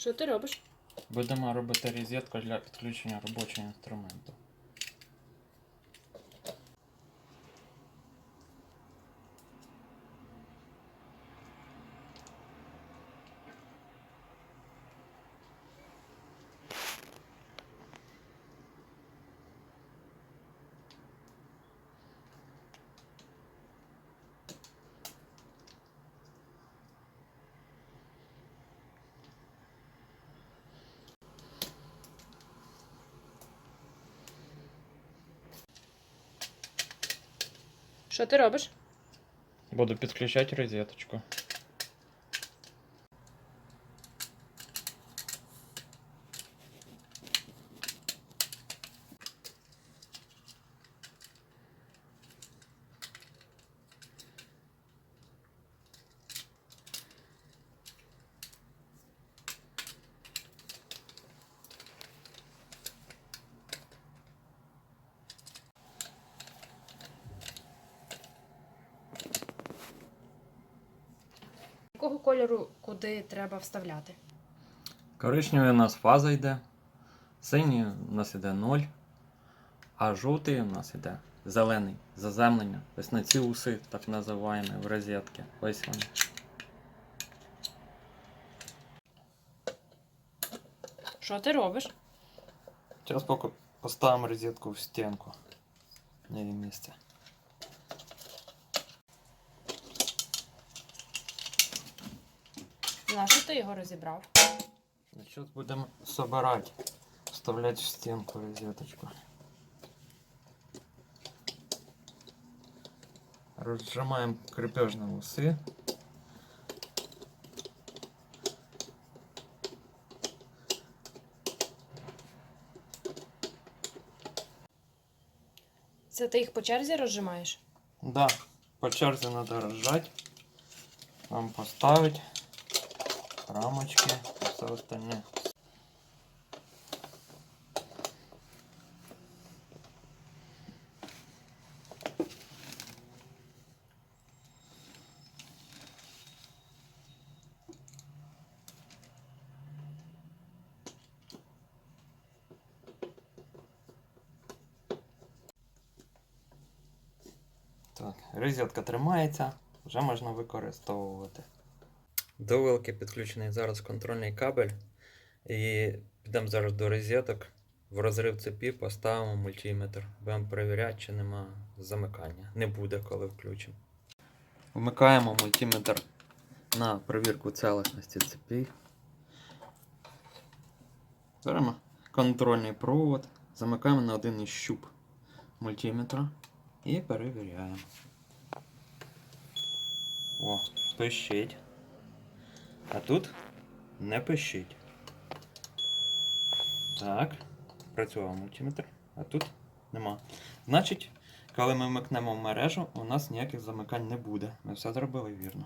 Що ти робиш? Будемо робити розетку для підключення робочого інструменту. Що ти робиш? Буду підключати розеточку. Якого кольору куди треба вставляти? Коричневий у нас фаза йде, синій у нас йде 0, а жовтий у нас йде зелений, заземлення. Ось на ці уси, так називаємо, в розетки. Ось вони. Що ти робиш? Зараз поки поставимо розетку в стінку. На її місце. На що ти його розібрав? Зараз будемо собирати, вставляти в стінку розеточку. Розжимаємо крепежні уси. Це ти їх по черзі розжимаєш? Да, по черзі надо розжать. Вам поставить рамочки все остальное. Так, розетка тримається, вже можна використовувати. До вилки підключений зараз контрольний кабель. І підемо зараз до розеток. В розрив цепі поставимо мультиметр. Будемо перевіряти, чи нема замикання. Не буде, коли включимо. Вмикаємо мультиметр на перевірку цілісності цепі. Беремо контрольний провод, замикаємо на один із щуп мультиметра і перевіряємо. О, пищить. А тут не пищить. Так, працював мультиметр, а тут нема. Значить, коли ми вмикнемо мережу, у нас ніяких замикань не буде. Ми все зробили вірно.